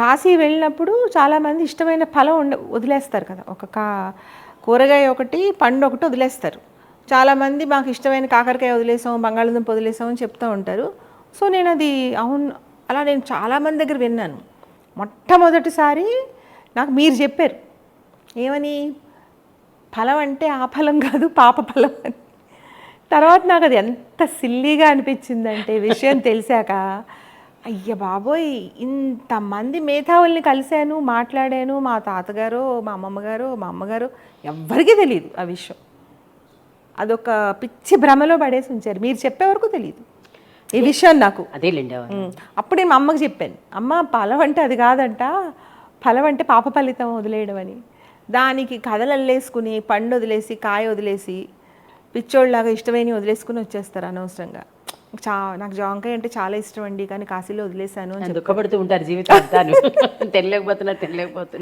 కాశీ వెళ్ళినప్పుడు చాలామంది ఇష్టమైన ఫలం ఉండ వదిలేస్తారు కదా. ఒక కా కూరగాయ ఒకటి పండు ఒకటి వదిలేస్తారు. చాలామంది మాకు ఇష్టమైన కాకరకాయ వదిలేసాం బంగాళదుంప వదిలేసాం అని చెప్తూ ఉంటారు. సో నేను అది అవును అలా నేను చాలామంది దగ్గర విన్నాను. మొట్టమొదటిసారి నాకు మీరు చెప్పారు. ఏమని? ఫలం అంటే ఆ ఫలం కాదు పాప ఫలం అని. తర్వాత నాకు అది ఎంత సిల్లీగా అనిపించిందంటే విషయం తెలిసాక అయ్య బాబోయ్ ఇంతమంది మేధావుల్ని కలిశాను మాట్లాడాను మా తాతగారు మా అమ్మమ్మగారు మా అమ్మగారు ఎవ్వరికీ తెలియదు ఆ విషయం. అదొక పిచ్చి భ్రమలో పడేసి ఉంచారు. మీరు చెప్పే వరకు తెలియదు ఈ విషయం నాకు. అదేలేండి ఉమ్. అప్పుడు నేను మా అమ్మకి చెప్పాను. అమ్మ ఫలం అంటే అది కాదంట. ఫలం అంటే పాప ఫలితం వదిలేయడం అని. దానికి కథలు అల్లేసుకుని పండు వదిలేసి కాయ వదిలేసి పిచ్చోళ్ళలాగా ఇష్టమైన వదిలేసుకుని వచ్చేస్తారు అనవసరంగా. చా నాకు జాంకాయ అంటే చాలా ఇష్టం అండి కానీ కాశీలో వదిలేశాను అని దుఃఖపడుతూ ఉంటారు జీవితం అంతాను తెలియకపోతున్నా తెలియకపోతున్నా.